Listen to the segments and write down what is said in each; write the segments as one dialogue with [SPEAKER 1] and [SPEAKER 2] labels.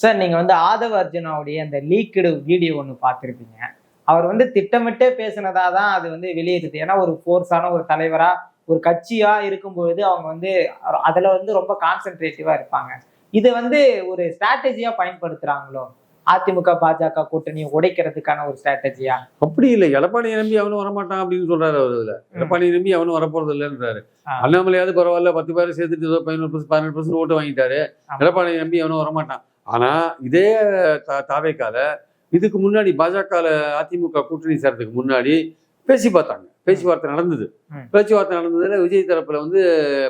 [SPEAKER 1] Sir நீங்க வந்து ஆதவ அர்ஜுனாவுடைய அந்த லீக்குடு வீடியோ ஒன்று பார்த்துருப்பீங்க. அவர் வந்து திட்டமிட்டே பேசினதா தான் அது வந்து வெளியேறுது. ஏன்னா ஒரு ஃபோர்ஸான ஒரு தலைவரா ஒரு கட்சியா இருக்கும்பொழுது அவங்க வந்து அதுல வந்து ரொம்ப கான்சென்ட்ரேட்டிவா இருப்பாங்க. இது வந்து ஒரு ஸ்ட்ராட்டஜியா பயன்படுத்துறாங்களோ? அதிமுக பாஜக கூட்டணியை உடைக்கிறதுக்கான ஒரு ஸ்ட்ராட்டஜியா
[SPEAKER 2] அப்படி இல்லை. எடப்பாடி நம்பி அவனும் வரமாட்டான் அப்படின்னு சொல்றாரு அவர் இதுல எடப்பாடி நம்பி அவனும் வரப்போறது இல்லைன்றாரு. அண்ணாமலையாவது பரவாயில்ல பத்து பேரை சேர்த்துட்டு ஏதோ பதினோரு பர்சன்ட் பதினெட்டு பர்சன்ட் ஓட்டு வாங்கிட்டாரு.
[SPEAKER 1] ஆமா.
[SPEAKER 2] எடப்பாடி நம்பி அவனும் வரமாட்டான். ஆனா இதே தா- தாவேக்கால இதுக்கு முன்னாடி பாஜக அதிமுக கூட்டணி சேர்றதுக்கு முன்னாடி பேசி பார்த்தாங்க பேச்சுவார்த்தை நடந்தது. பேச்சுவார்த்தை நடந்ததுல விஜய் தரப்புல வந்து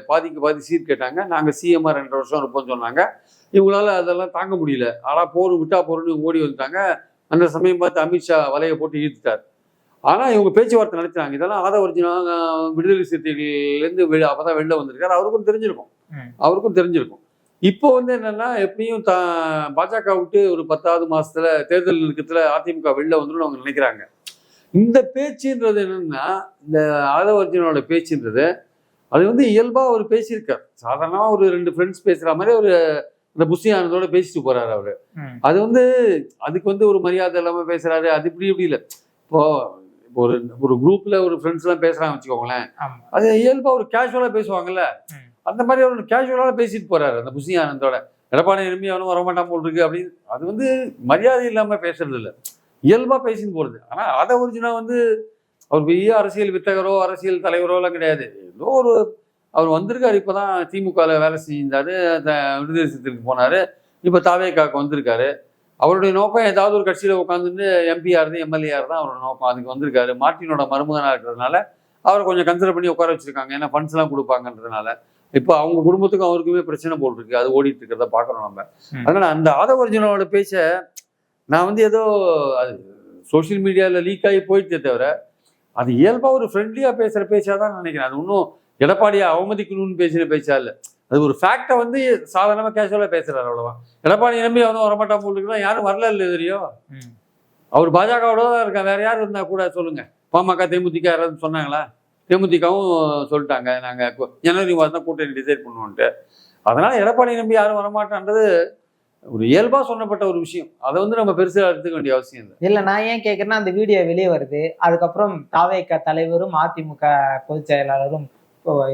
[SPEAKER 2] பாதிக்கு பாதி சீட் கேட்டாங்க. நாங்க சிஎம்ஆர் ரெண்டு வருஷம் இருப்போம்னு சொன்னாங்க. இவங்களால அதெல்லாம் தாங்க முடியல. ஆனா போர் விட்டா போறன்னு ஓடி வந்துட்டாங்க. அந்த சமயம் பார்த்து அமித்ஷா வலையை போட்டு இழுத்துட்டார். ஆனா இவங்க பேச்சுவார்த்தை நடத்தினாங்க. இதெல்லாம் ஆதவர்ஜினா விடுதலை சிறுத்தைகள்லேருந்து வெளி அப்பதான் வெளில வந்திருக்காரு. அவருக்கும் தெரிஞ்சிருக்கும். அவருக்கும் தெரிஞ்சிருக்கும். இப்போ வந்து என்னன்னா எப்படியும் தா பாஜக விட்டு ஒரு பத்தாவது மாசத்துல தேர்தல் நெருக்கத்துல அதிமுக வெளில வந்துடும் அவங்க நினைக்கிறாங்க. இந்த பேச்சுன்றது என்னன்னா இந்த ஆதவர்ஜனோட பேச்சுன்றது அது வந்து இயல்பா அவர் பேசியிருக்கார் சாதாரணமா ஒரு ரெண்டு ஃப்ரெண்ட்ஸ் பேசுற மாதிரி ஒரு இந்த புஷி ஆனந்தோட பேசிட்டு போறாரு அவரு. அது வந்து அதுக்கு வந்து ஒரு மரியாதை இல்லாம பேசுறாரு அது இப்படி இப்படி இல்லை. இப்போ ஒரு ஒரு குரூப்ல ஒரு ஃப்ரெண்ட்ஸ் எல்லாம் பேசுறாங்க வச்சுக்கோங்களேன். அது இயல்பா ஒரு கேஷுவலா பேசுவாங்கல்ல. அந்த மாதிரி ஒரு கேஷுவலாக பேசிட்டு போறாரு அந்த புஷி ஆனந்தோட எடப்பாடி விரும்பி அவனும் வரமாட்டான் போல் இருக்கு அப்படின்னு. அது வந்து மரியாதை இல்லாமல் பேசுறது இல்லை இயல்பாக பேசின்னு போறது. ஆனால் அதை ஒரிஜினா வந்து அவர் பெரிய அரசியல் வித்தகரோ அரசியல் தலைவரோ எல்லாம் கிடையாது. ஏதோ ஒரு அவர் வந்திருக்காரு இப்பதான் திமுகவில் வேலை செஞ்சிருந்தாரு அந்த விடுதலை போனார். இப்போ இப்ப வந்திருக்காரு. அவருடைய நோக்கம் ஏதாவது ஒரு கட்சியில் உட்காந்துட்டு எம்பியாக இருந்து எம்எல்ஏஆர் தான் அவரோட நோக்கம். அதுக்கு வந்திருக்காரு. மார்ட்டினோட மருமகனாக இருக்கிறதுனால அவரை கொஞ்சம் கன்சிடர் பண்ணி உட்கார வச்சிருக்காங்க. ஏன்னா ஃபண்ட்ஸ் எல்லாம் கொடுப்பாங்கன்றதுனால. இப்போ அவங்க குடும்பத்துக்கும் அவருக்குமே பிரச்சனை போல் இருக்கு. அது ஓடிட்டு இருக்கிறத பார்க்கறோம் நம்ம. அதனால அந்த ஆதவர்ஜனோட பேச்ச நான் வந்து ஏதோ அது சோஷியல் மீடியாவில் லீக் ஆகி போயிட்டே தவிர அது இயல்பா ஒரு ஃப்ரெண்ட்லியா பேசுற பேச்சா தான் நினைக்கிறேன். அது இன்னும் எடப்பாடியை அவமதிக்கணும்னு பேசுற பேச்சா இல்லை. அது ஒரு ஃபேக்டை வந்து சாதாரணமா கேஷுவலா பேசுறாரு அவ்வளவுதான். எடப்பாடி நம்பி அவனும் வரமாட்டான் போல் இருக்குதான் யாரும் வரல இல்லை தெரியும். அவர் பாஜகவோட தான் இருக்கா வேற யார் இருந்தா கூட சொல்லுங்க. பாமக தேமுதிக யாராவது சொன்னாங்களா? தேமுதிகவும் சொல்லிட்டாங்க. நாங்கள் ஜனவரி மாதம் தான் கூட்டணி டிசைட் பண்ணுவோன்ட்டு. அதனால் எடப்பாடி நம்பி யாரும் வரமாட்டான்றது ஒரு இயல்பாக சொன்னப்பட்ட ஒரு விஷயம். அதை வந்து நம்ம பெருசாக எடுத்துக்க வேண்டிய அவசியம் இல்லை.
[SPEAKER 1] நான் ஏன் கேட்குறேன்னா அந்த வீடியோ வெளியே வருது. அதுக்கப்புறம் தாவேக தலைவரும் அதிமுக பொதுச் செயலாளரும்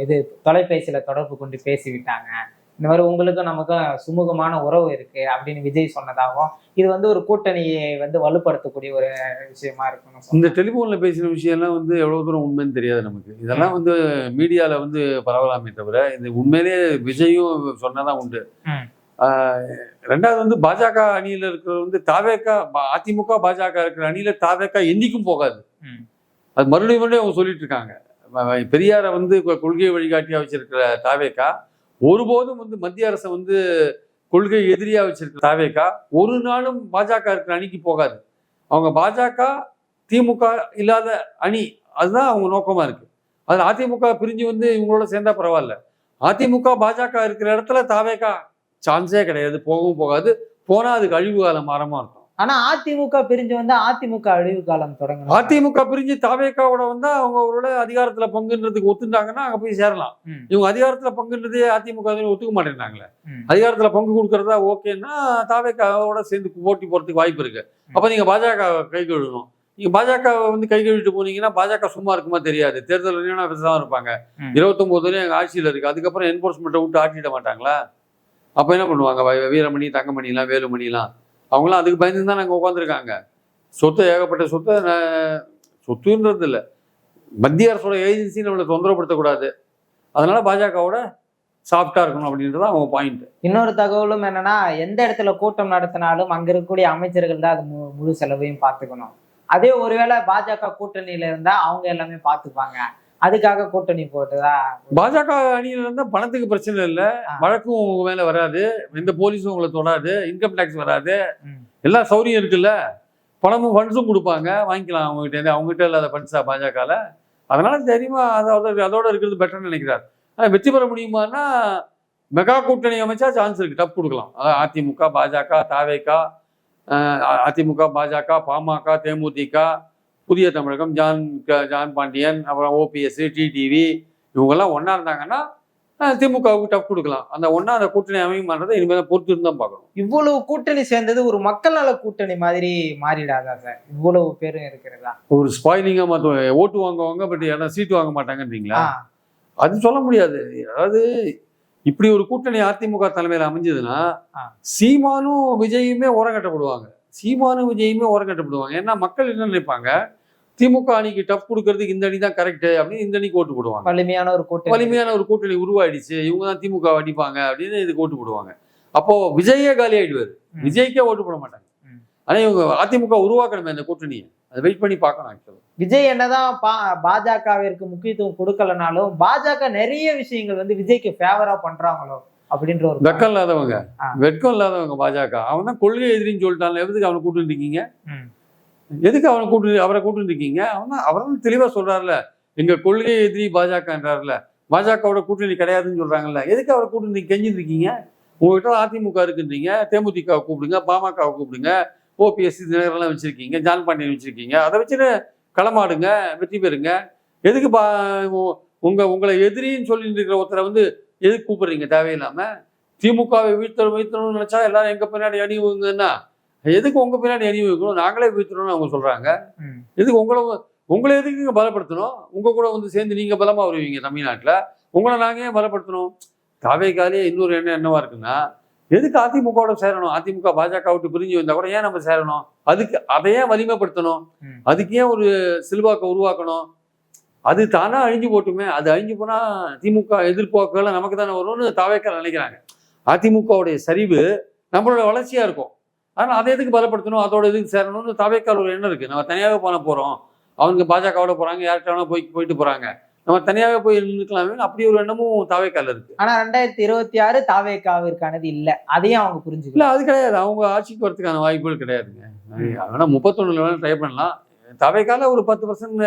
[SPEAKER 1] இது தொலைபேசியில் தொடர்பு கொண்டு பேசிவிட்டாங்க. இந்த மாதிரி உங்களுக்கும் நமக்கும் சுமூகமான உறவு இருக்கு அப்படின்னு விஜய் சொன்னதாகவும் இது வந்து ஒரு கூட்டணியை வந்து வலுப்படுத்தக்கூடிய ஒரு விஷயமா இருக்குன்னு
[SPEAKER 2] இந்த டெலிஃபோன்ல பேசின விஷயம்லாம் வந்து எவ்வளவு தூரம் உண்மைன்னு தெரியாது நமக்கு. இதெல்லாம் வந்து மீடியால வந்து பரவலாமே தவிர இது உண்மையிலேயே விஜயும் சொன்னதான் உண்டு. ரெண்டாவது வந்து பாஜக அணியில இருக்கிற வந்து தாவேக்கா அதிமுக பாஜக இருக்கிற அணியில தாவேக்கா என்னைக்கும் போகாது. அது மறுபடியும் மறுபடியும் அவங்க சொல்லிட்டு இருக்காங்க. பெரியாரை வந்து கொள்கை வழிகாட்டியா வச்சிருக்கிற தாவேக்கா ஒருபோதும் வந்து மத்திய அரசை வந்து கொள்கை எதிரியா வச்சிருக்க தாவேக்கா ஒரு நாளும் பாஜக இருக்கிற அணிக்கு போகாது. அவங்க பாஜக திமுக இல்லாத அணி அதுதான் அவங்க நோக்கமா இருக்கு. அதுல அதிமுக பிரிஞ்சு வந்து இவங்களோட சேர்ந்தா பரவாயில்ல. அதிமுக பாஜக இருக்கிற இடத்துல தாவேக்கா சான்ஸே கிடையாது போகவும் போகாது. போனா அதுக்கு அழிவு காலம் மரமா இருக்கும்.
[SPEAKER 1] ஆனா அதிமுக பிரிஞ்சு வந்தா அதிமுக அழிவு காலம் தொடங்கணும்.
[SPEAKER 2] அதிமுக பிரிஞ்சு தாவேக்காவோட வந்தா அவங்க அவரோட அதிகாரத்துல பங்குன்றதுக்கு ஒத்துண்டாங்கன்னா அங்க போய் சேரலாம். இவங்க அதிகாரத்துல பங்குன்றதே அதிமுக ஒத்துக்க மாட்டேங்கிறாங்களே. அதிகாரத்துல பங்கு கொடுக்கறதா ஓகேன்னா தாவேக்காவோட சேர்ந்து போட்டி போறதுக்கு வாய்ப்பு இருக்கு. அப்ப நீங்க பாஜக கை கழுவணும். நீங்க பாஜக வந்து கை கழுவிட்டு போனீங்கன்னா பாஜக சும்மா இருக்குமா தெரியாது. தேர்தல் தான் இருப்பாங்க. இருபத்தொன்பது வரையும் எங்க ஆட்சியில இருக்கு. அதுக்கப்புறம் என்போர்ஸ்மெண்ட்டை விட்டு ஆட்டிட மாட்டாங்களா? அப்ப என்ன பண்ணுவாங்க? வீரமணி தங்கமணிலாம் வேலுமணிலாம். அவங்களாம் அதுக்கு பயந்து தான் நாங்கள் உட்காந்துருக்காங்க சொத்து ஏகப்பட்ட சொத்தை சொத்துன்றது இல்லை. மத்திய அரசோட ஏஜென்சி நம்மளை தொந்தரவுப்படுத்தக்கூடாது அதனால பாஜகவோட சாஃப்டா இருக்கணும் அப்படின்றது அவங்க பாயிண்ட்
[SPEAKER 1] இன்னொரு தகவலும் என்னன்னா எந்த இடத்துல கூட்டம் நடத்தினாலும் அங்க இருக்கக்கூடிய அமைச்சர்கள் தான் அது மு- முழு செலவையும் பார்த்துக்கணும். அதே ஒருவேளை பாஜக கூட்டணியில இருந்தா அவங்க எல்லாமே பார்த்துப்பாங்க. அதுக்காக கூட்டணி போட்டுதா?
[SPEAKER 2] பாஜக அணியில இருந்தா பணத்துக்கு பிரச்சனை இல்லை. வழக்கும் உங்க மேல வராது. எந்த போலீஸும் உங்களை தொடாது. இன்கம் டேக்ஸ் வராது. எல்லா சௌரியம் இருக்குல்ல. பணமும் ஃபண்ட்ஸும் கொடுப்பாங்க. வாங்கிக்கலாம் அவங்ககிட்ட. இருந்து அவங்ககிட்ட இல்லாத ஃபண்ட்ஸா பாஜகல. அதனால தெரியுமா அதோட அதோட இருக்கிறது பெட்டர்னு நினைக்கிறார். ஆனா வெற்றி பெற முடியுமான்னா மெகா கூட்டணி அமைச்சா சான்ஸ் இருக்கு. டப் கொடுக்கலாம். அதாவது அதிமுக பாஜக தாவேகா அதிமுக பாஜக பாமக தேமுதிக புதிய தமிழகம் ஜான் ஜான் பாண்டியன் அப்புறம் ஓபிஎஸ் டிடிவி இவங்கெல்லாம் ஒன்றா இருந்தாங்கன்னா திமுகவுக்கு டஃப் கொடுக்கலாம். அந்த ஒண்ணா அந்த கூட்டணி அமையுமான்றதை இனிமேல் தான் பொறுத்து இருந்து தான் பார்க்கணும்.
[SPEAKER 1] இவ்வளவு கூட்டணி சேர்ந்தது ஒரு மக்கள் நல கூட்டணி மாதிரி மாறிடாதா சார்? இவ்வளவு பேரும் இருக்கிறதா?
[SPEAKER 2] ஒரு ஸ்பாயிலிங்கா மாற்றுவாங்க ஓட்டு வாங்குவாங்க பட் ஏன்னா சீட்டு வாங்க மாட்டாங்கன்றீங்களா? அது சொல்ல முடியாது. அதாவது இப்படி ஒரு கூட்டணி அதிமுக தலைமையில் அமைஞ்சதுன்னா. சீமானும் விஜயுமே ஓரங்கட்டப்படுவாங்க சீமானும் விஜயுமே ஓரங்கட்டப்படுவாங்க ஏன்னா மக்கள் என்ன நினைப்பாங்க? திமுக அணிக்கு டஃப் கொடுக்கறதுக்கு இந்த அணி தான் கரெக்ட் அப்படின்னு இந்த அணிக்கு ஓட்டு போடுவாங்க.
[SPEAKER 1] வலிமையான ஒரு கூட்டணி
[SPEAKER 2] வலிமையான ஒரு கூட்டணி உருவாயிடுச்சு. இவங்க தான் திமுக அடிப்பாங்க அப்படின்னு இதுக்கு ஓட்டு போடுவாங்க. அப்போ விஜயே காலி ஆயிடுவாரு. விஜய்க்கே ஓட்டு போட மாட்டாங்க. ஆனா இவங்க அதிமுக உருவாக்கணுமே அந்த கூட்டணியை. அதை வெயிட் பண்ணி பார்க்கணும் ஆக்சுவலா
[SPEAKER 1] விஜய் என்னதான் பா- பாஜகவிற்கு முக்கியத்துவம் கொடுக்கலனாலும் பாஜக நிறைய விஷயங்கள் வந்து விஜய்க்கு ஃபேவரா பண்றாங்களோ அப்படின்ற ஒரு
[SPEAKER 2] வெக்கம் இல்லாதவங்க. வெட்கம் இல்லாதவங்க பாஜக. அவன் தான் கொள்கை எதிரின்னு சொல்லிட்டான். எதுக்கு அவனை கூட்டு இருக்கீங்க. எதுக்கு அவனை கூட்டு அவரை கூட்டு இருக்கீங்க அவன் அவர் தெளிவாக தெளிவா எங்கள் எங்க கொள்கை எதிரி பாஜகன்றாருல. பாஜகவோட கூட்டணி கிடையாதுன்னு சொல்கிறாங்கல்ல எதுக்கு அவரை கூட்டு நீங்க கெஞ்சிட்டு உங்ககிட்ட அதிமுக இருக்குன்றீங்க. தேமுதிக கூப்பிடுங்க பாமகவை கூப்பிடுங்க. ஓபிஎஸ்சி தினகரெல்லாம் வச்சுருக்கீங்க ஜான் பாண்டியன் வச்சுருக்கீங்க. அதை வச்சுட்டு களமாடுங்க வெற்றி பெறுங்க. எதுக்கு பா உங்கள் உங்களை எதிரின்னு சொல்லிட்டு இருக்கிற ஒருத்தரை வந்து எதுக்கு கூப்பிடுறீங்க? தேவையில்லாமல் திமுகவை வீழ்த்தணும் வீழ்த்தணும்னு நினைச்சா எல்லாரும் எங்கள் பின்னாடி அணிவுங்கன்னா. எதுக்கு உங்க பின்னாடி அணி வைக்கணும் நாங்களே வீழ்த்தணும்னு அவங்க சொல்றாங்க. எதுக்கு உங்களை உங்களை எதுக்கு பலப்படுத்தணும்? உங்க கூட வந்து சேர்ந்து நீங்க பலமா வருவீங்க தமிழ்நாட்டுல. உங்களை நாங்க ஏன் பலப்படுத்தணும்? தாவேக்காலே இன்னொரு எண்ணம் என்னவா இருக்குன்னா எதுக்கு அதிமுகவோட சேரணும்? அதிமுக பாஜக விட்டு பிரிஞ்சு வந்தா கூட ஏன் நம்ம சேரணும்? அதுக்கு அதை ஏன் வலிமைப்படுத்தணும். அதுக்கு ஏன் ஒரு செல்வாக்கை உருவாக்கணும்? அது தானா அழிஞ்சு போட்டுமே. அது அழிஞ்சு போனா திமுக எதிர்பார்ப்புகள் நமக்கு தானே வரும்னு தாவேக்கால் நினைக்கிறாங்க. அதிமுகவுடைய சரிவு நம்மளோட வளர்ச்சியா இருக்கும். ஆனா அதை எதுக்கு பலப்படுத்தணும்? அதோட எதுக்கு சேரணும்னு தாவேக்கால் ஒரு எண்ணம் இருக்கு. நம்ம தனியாவே போன போறோம். அவங்க பாஜகவோட போறாங்க யார்கிட்ட போய் போயிட்டு போறாங்க. நம்ம தனியாவே போய் நின்றுக்கலாமே அப்படி ஒரு எண்ணமும் தாவேக்கால் இருக்கு.
[SPEAKER 1] ஆனா ரெண்டாயிரத்தி இருபத்தி ஆறு தாவேக்காவிற்கானது இல்ல. அதையும் அவங்க புரிஞ்சுக்கல
[SPEAKER 2] இல்ல அது கிடையாது. அவங்க ஆட்சிக்கு வரதுக்கான வாய்ப்புகள் கிடையாதுங்க. வேணா முப்பத்தொன்னுல வேணா ட்ரை பண்ணலாம். தவைக்கால ஒரு பத்து பர்சன்ட்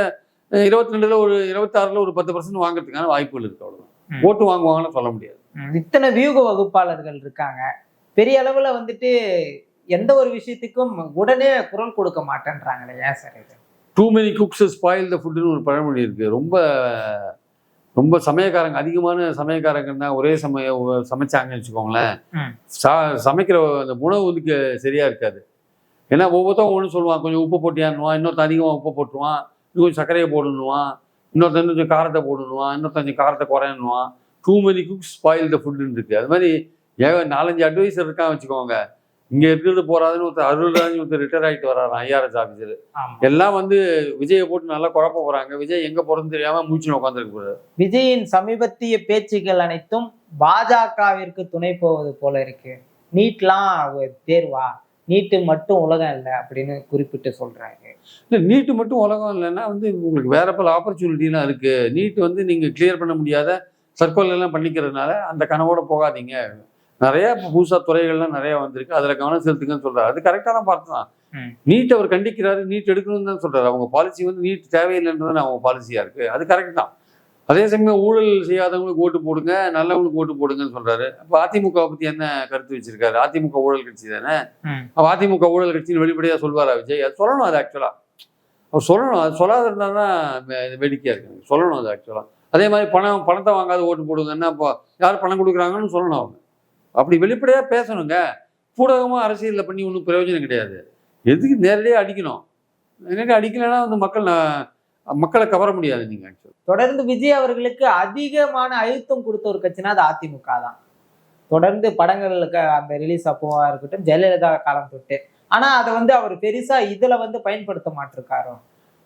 [SPEAKER 2] இருபத்தி ரெண்டுல ஒரு இருபத்தாறுல ஒரு பத்து பர்சன்ட் வாங்குறதுக்கான வாய்ப்புகள் இருக்கு அவ்வளவுதான். ஓட்டு வாங்குவாங்கன்னு சொல்ல முடியாது.
[SPEAKER 1] இத்தனை வியூக வகுப்பாளர்கள் இருக்காங்க. பெரிய அளவுல வந்துட்டு எந்த ஒரு விஷயத்துக்கும் உடனே குரல் கொடுக்க மாட்டேன்றாங்களே ஏன் சார் இது?
[SPEAKER 2] Too many cooks spoil the ஃபுட்னு ஒரு பழமொழி இருக்கு. ரொம்ப ரொம்ப சமயக்காரங்க அதிகமான சமயக்காரங்கன்னா ஒரே சமய சமைச்சாங்கன்னு வச்சுக்கோங்களேன். சமைக்கிற அந்த உணவு வந்து கே- சரியா இருக்காது. ஏன்னா ஒவ்வொருத்தரும் ஒன்று சொல்லுவான் கொஞ்சம் உப்பு போட்டியான்னுவான் இன்னொருத்தன் அதிகமாக உப்பு போட்டுருவான் இன்னும் கொஞ்சம் சர்க்கரையை போடணுவான் இன்னொருத்தன் கொஞ்சம் காரத்தை போடணுவான் இன்னொருத்தன் கொஞ்சம் காரத்தை குறையணுவான் too many cooks spoil the ஃபுட்னு இருக்கு. அது மாதிரி ஏக நாலஞ்சு அட்வைசர் இருக்கான் வச்சுக்கோங்க. இங்க இருக்கிறது போறாதுன்னு ஒருத்தர் அருள்ராஜ் ஒருத்தர் ரிட்டையர் ஆகிட்டு வர்றாராம் ஐஆர்எஸ் ஆஃபீஸர் எல்லாம் வந்து விஜயை போட்டு நல்லா குழப்ப போறாங்க. விஜய் எங்க போறதுன்னு தெரியாம மூச்சு உட்காந்துருக்கு போறாரு.
[SPEAKER 1] விஜயின் சமீபத்திய பேச்சுக்கள் அனைத்தும் பாஜகவிற்கு துணை போவது போல இருக்கு. நீட்லாம் தேர்வா? நீட்டு மட்டும் உலகம் இல்லை அப்படின்னு குறிப்பிட்டு சொல்றாங்க.
[SPEAKER 2] இல்லை நீட்டு மட்டும் உலகம் இல்லைன்னா வந்து உங்களுக்கு வேற பல ஆப்பர்ச்சுனிட்டிலாம் இருக்கு. நீட் வந்து நீங்க கிளியர் பண்ண முடியாத சர்க்கோல் எல்லாம் பண்ணிக்கிறதுனால அந்த கனவோட போகாதீங்க. நிறைய இப்போ புதுசா துறைகள்லாம் நிறைய வந்திருக்கு. அதுல கவனம் செலுத்துங்கன்னு சொல்றாரு. அது கரெக்டான பார்த்து தான். நீட் அவர் கண்டிக்கிறாரு நீட் எடுக்கணும்னு தான் சொல்றாரு. அவங்க பாலிசி வந்து நீட் தேவையில்லைன்றது அவங்க பாலிசியா இருக்கு. அது கரெக்ட் தான். அதே சமயம் ஊழல் செய்யாதவங்களுக்கு ஓட்டு போடுங்க நல்லவங்களுக்கு ஓட்டு போடுங்கன்னு சொல்றாரு. அப்ப அதிமுக பத்தி என்ன கருத்து வச்சிருக்காரு? அதிமுக ஊழல் கட்சி தானே? அதிமுக ஊழல் கட்சின்னு வெளிப்படையா சொல்வாரா விஜய்? அது சொல்லணும் அது ஆக்சுவலா அவர் சொல்லணும். அது சொல்லாத இருந்தா தான் வே- வேடிக்கையா இருக்கு. சொல்லணும் அது ஆக்சுவலா அதே மாதிரி பணம் பணத்தை வாங்காத ஓட்டு போடுங்கன்னா இப்போ யார் பணம் கொடுக்குறாங்கன்னு சொல்லணும் அவங்க. அப்படி வெளிப்படையா பேசணுங்க. பூடகமா அரசியல்ல பண்ணி ஒன்றும் பிரயோஜனம் கிடையாது. எதுக்கு நேரடியாக அடிக்கணும்? எனக்கு அடிக்கலைன்னா வந்து மக்கள் மக்களை கவர முடியாது நீங்க ஆக்சுவலா
[SPEAKER 1] தொடர்ந்து விஜய் அவர்களுக்கு அதிகமான அழுத்தம் கொடுத்த ஒரு கட்சினா அது அதிமுக தான். தொடர்ந்து படங்களுக்கு அந்த ரிலீஸ் அப்போவா இருக்கட்டும் ஜெயலலிதா காலம் தொட்டு. ஆனா அதை வந்து அவர் பெருசா இதுல வந்து பயன்படுத்த மாட்டிருக்காரோ?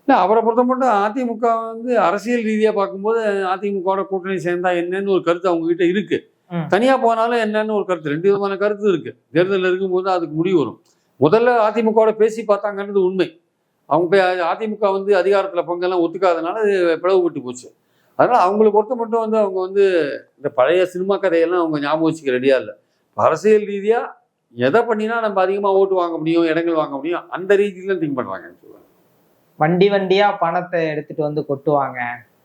[SPEAKER 2] இல்லை அவரை பொறுத்த மட்டும் அதிமுக வந்து அரசியல் ரீதியாக பார்க்கும்போது அதிமுகவோட கூட்டணி சேர்ந்தா என்னன்னு ஒரு கருத்து அவங்க கிட்ட இருக்கு.
[SPEAKER 1] ம்.
[SPEAKER 2] தனியா போனாலும் என்னன்னு ஒரு கருத்து ரெண்டு விதமான கருத்து இருக்கு. தேர்தல் இருக்கும்போது அதுக்கு முடிவு வரும். முதல்ல அதிமுகவோட பேசி பார்த்தாங்கன்றது உண்மை. அவங்க அதிமுக வந்து அதிகாரத்துல பங்கெல்லாம் ஒத்துக்காதனால பிளவுபட்டு போச்சு. அதனால அவங்களை பொறுத்த மட்டும் வந்து அவங்க வந்து இந்த பழைய சினிமா கதையெல்லாம் அவங்க ஞாபகம் வச்சுக்க ரெடியா இல்லை. அரசியல் ரீதியா எதை பண்ணினா நம்ம அதிகமா ஓட்டு வாங்க முடியும் இடங்கள் வாங்க முடியும் அந்த ரீதியில திங்க் பண்றாங்க சொல்லுவாங்க
[SPEAKER 1] வண்டி வண்டியா பணத்தை எடுத்துட்டு வந்து கொட்டுவாங்க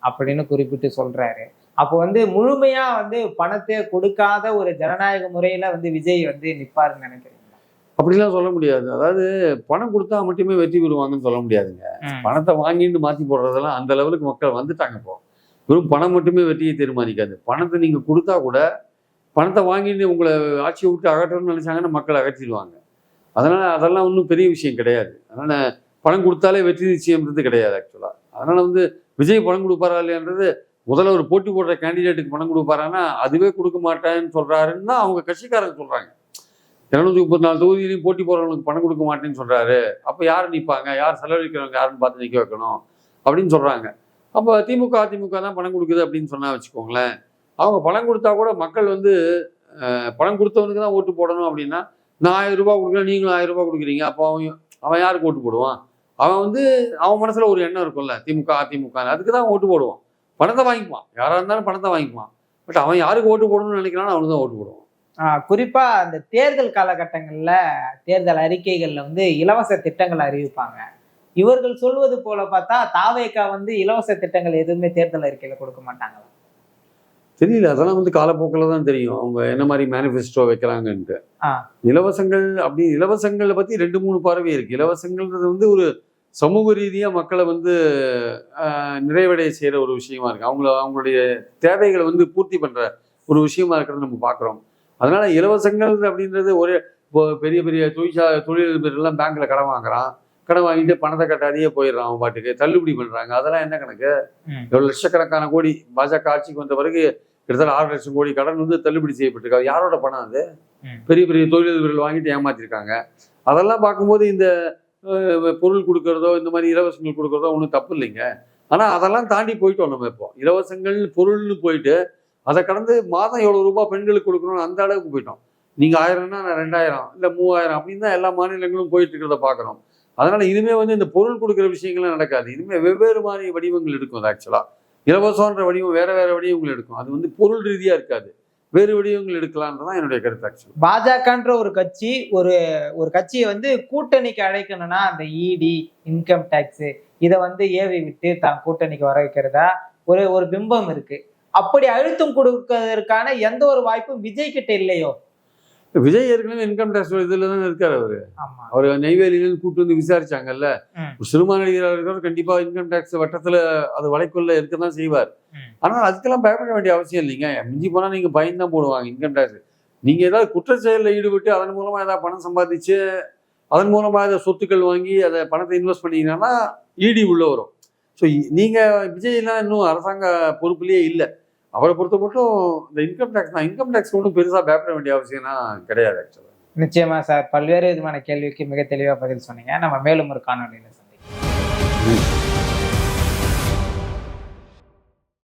[SPEAKER 1] அப்படின்னு குறிப்பிட்டு சொல்றாரு. அப்போ வந்து முழுமையா வந்து பணத்தை கொடுக்காத ஒரு ஜனநாயக முறையில வந்து விஜய் வந்து நிப்பாருன்னு நினைக்கிறீங்களா?
[SPEAKER 2] அப்படிலாம் சொல்ல முடியாது. அதாவது பணம் கொடுத்தா மட்டுமே வெற்றி பெறுவாங்கன்னு சொல்ல முடியாதுங்க. பணத்தை வாங்கிட்டு மாத்தி போடுறதெல்லாம் அந்த லெவலுக்கு மக்கள் வந்துட்டாங்க இப்போ. வெறும் பணம் மட்டுமே வெற்றியை தீர்மானிக்காது. பணத்தை நீங்கள் கொடுத்தா கூட பணத்தை வாங்கிட்டு உங்களை ஆட்சியை விட்டு அகற்றணும்னு நினைச்சாங்கன்னா மக்கள் அகற்றிடுவாங்க. அதனால அதெல்லாம் ஒன்றும் பெரிய விஷயம் கிடையாது. அதனால பணம் கொடுத்தாலே வெற்றி நிச்சயம்ன்றது கிடையாது ஆக்சுவலாக அதனால வந்து விஜய் பணம் கொடுப்பாரா இல்லையான்றது முதல்ல ஒரு போட்டி போடுற கேண்டிடேட்டுக்கு பணம் கொடுப்பாரான்னா அதுவே கொடுக்க மாட்டேன்னு சொல்கிறாருன்னு தான் அவங்க கட்சிக்காரங்க சொல்கிறாங்க இரநூத்தி முப்பத்தி நாலு தொகுதியிலையும் போட்டி போகிறவங்களுக்கு பணம் கொடுக்க மாட்டேன்னு சொல்கிறாரு அப்போ யார் நிற்பாங்க யார் செலவழிக்கிறவங்க யாருன்னு பார்த்து நிற்க வைக்கணும் அப்படின்னு சொல்கிறாங்க அப்போ திமுக அதிமுக தான் பணம் கொடுக்குது அப்படின்னு சொன்னால் வச்சுக்கோங்களேன். அவங்க பணம் கொடுத்தா கூட மக்கள் வந்து பணம் கொடுத்தவனுக்கு தான் ஓட்டு போடணும் அப்படின்னா நான் ஆயிரம் ரூபாய் கொடுக்குறேன் நீங்களும் ஆயிரம் ரூபாய் கொடுக்குறீங்க. அப்போ அவன் அவன் யாருக்கு ஓட்டு போடுவான்? அவன் வந்து அவன் மனசில் ஒரு எண்ணம் இருக்கும்ல திமுக அதிமுக அதுக்கு தான் ஓட்டு போடுவான். பணத்தை வாங்கிக்குவான் யாரா இருந்தாலும் பணத்தை வாங்கிக்குவான் பட் அவன் யாருக்கு ஓட்டு போடணும்னு நினைக்கிறானோ அவனுக்கு தான் ஓட்டு போடுவான்.
[SPEAKER 1] ஆஹ் குறிப்பா அந்த தேர்தல் காலகட்டங்கள்ல தேர்தல் அறிக்கைகள்ல வந்து இலவச திட்டங்கள் அறிவிப்பாங்க. இவர்கள் சொல்வது போல பார்த்தா தாவேக்கா வந்து இலவச திட்டங்கள் எதுவுமே தேர்தல் அறிக்கையில கொடுக்க மாட்டாங்களா?
[SPEAKER 2] தெரியல. அதெல்லாம் வந்து காலப்போக்கில் தான் தெரியும். அவங்க என்ன மாதிரி மேனிஃபெஸ்டோ வைக்கிறாங்கன்ட்டு. இலவசங்கள் அப்படி இலவசங்களை பத்தி ரெண்டு மூணு பார்வை இருக்கு. இலவசங்கள்ன்றது வந்து ஒரு சமூக ரீதியா மக்களை வந்து நிறைவடைய செய்யற ஒரு விஷயமா இருக்கு. அவங்கள அவங்களுடைய தேவைகளை வந்து பூர்த்தி பண்ற ஒரு விஷயமா இருக்கிறத நம்ம பார்க்குறோம் அதனால இலவசங்கள் அப்படின்றது ஒரு இப்போ பெரிய பெரிய தொழிற்சா தொழிலதிபர்கள்லாம் பேங்க்ல கடன் வாங்குறான். கடன் வாங்கிட்டு பணத்தை கட்டாதையே போயிடுறான் அவன் பாட்டுக்கு. தள்ளுபடி பண்றாங்க. அதெல்லாம் என்ன கணக்கு?
[SPEAKER 1] ம்.
[SPEAKER 2] எவ்வளவு லட்சக்கணக்கான கோடி பாஜக ஆட்சிக்கு வந்த பிறகு கிட்டத்தட்ட ஆறு லட்சம் கோடி கடன் வந்து தள்ளுபடி செய்யப்பட்டிருக்கு. அது யாரோட பணம் அது. பெரிய பெரிய தொழிலதிபர்கள் வாங்கிட்டு ஏமாத்திருக்காங்க. அதெல்லாம் பார்க்கும்போது இந்த பொருள் கொடுக்கறதோ இந்த மாதிரி இலவசங்கள் கொடுக்கறதோ ஒன்றும் தப்பு இல்லைங்க. ஆனால் அதெல்லாம் தாண்டி போயிட்டோம் நம்ம இப்போ. இலவசங்கள் பொருள்னு போயிட்டு அதை கடந்து மாதம் எவ்வளோ ரூபாய் பெண்களுக்கு கொடுக்கணும் அந்த அளவுக்கு போயிட்டோம். நீங்கள் ஆயிரம்னா நான் ரெண்டாயிரம் இல்லை மூவாயிரம் அப்படின்னு தான் எல்லா மாநிலங்களும் போயிட்டு இருக்கிறத பார்க்குறோம். அதனால் இனிமே வந்து இந்த பொருள் கொடுக்குற விஷயங்கள்லாம் நடக்காது. இனிமேல் வெவ்வேறு மாதிரி வடிவங்கள் எடுக்கும் அது ஆக்சுவலாக இலவசன்ற வடிவம் வேறு வேறு வடிவங்கள் எடுக்கும். அது வந்து பொருள் ரீதியாக இருக்காது. வேறு வடிவங்கள் எடுக்கலான்றதான் என்னுடைய கருத்து
[SPEAKER 1] பாஜகன்ற ஒரு கட்சி ஒரு ஒரு கட்சியை வந்து கூட்டணிக்கு அழைக்கணும்னா அந்த இடி இன்கம் டேக்ஸ் இதை வந்து ஏவி விட்டு தான் கூட்டணிக்கு வர வைக்கிறதா? ஒரு ஒரு பிம்பம் இருக்கு. அப்படி அழுத்தம் கொடுக்கறதற்கான எந்த ஒரு வாய்ப்பும் விஜய் கிட்ட இல்லையோ.
[SPEAKER 2] விஜய் ஏற்கனவே இன்கம் டேக்ஸ் இதுல தான் இருக்காரு அவரு. அவர் நெய்வேலியிலேருந்து கூட்டு வந்து விசாரிச்சாங்கல்ல. சினிமா நடிகராக இருக்கிறவர் கண்டிப்பா இன்கம் டேக்ஸ் வட்டத்துல அது வலைக்குள்ள இருக்க தான் செய்வார். ஆனால் அதுக்கெல்லாம் பயப்பட வேண்டிய அவசியம் இல்லைங்க. மிஞ்சி போனா நீங்க பயந்து தான் போடுவாங்க இன்கம் டேக்ஸ் நீங்க ஏதாவது குற்ற செயலில் ஈடுபட்டு அதன் மூலமா ஏதாவது பணம் சம்பாதிச்சு அதன் மூலமா ஏதாவது சொத்துக்கள் வாங்கி அதை பணத்தை இன்வெஸ்ட் பண்ணீங்கன்னா இடி உள்ள வரும். ஸோ நீங்க விஜய்லாம் இன்னும் அரசாங்க பொறுப்புலயே இல்லை. அவரை பொறுத்த மட்டும் இந்த இன்கம் டேக்ஸ் தான் இன்கம் டேக்ஸ் ஒன்றும் பெருசா பயப்பட வேண்டிய அவசியம்லாம் கிடையாது ஆக்சுவலாக
[SPEAKER 1] நிச்சயமா சார் பல்வேறு விதமான கேள்விக்கு மிக தெளிவா பதில் சொன்னீங்க. நம்ம மேலும் ஒரு காணொலியில சந்திக்கலாம்.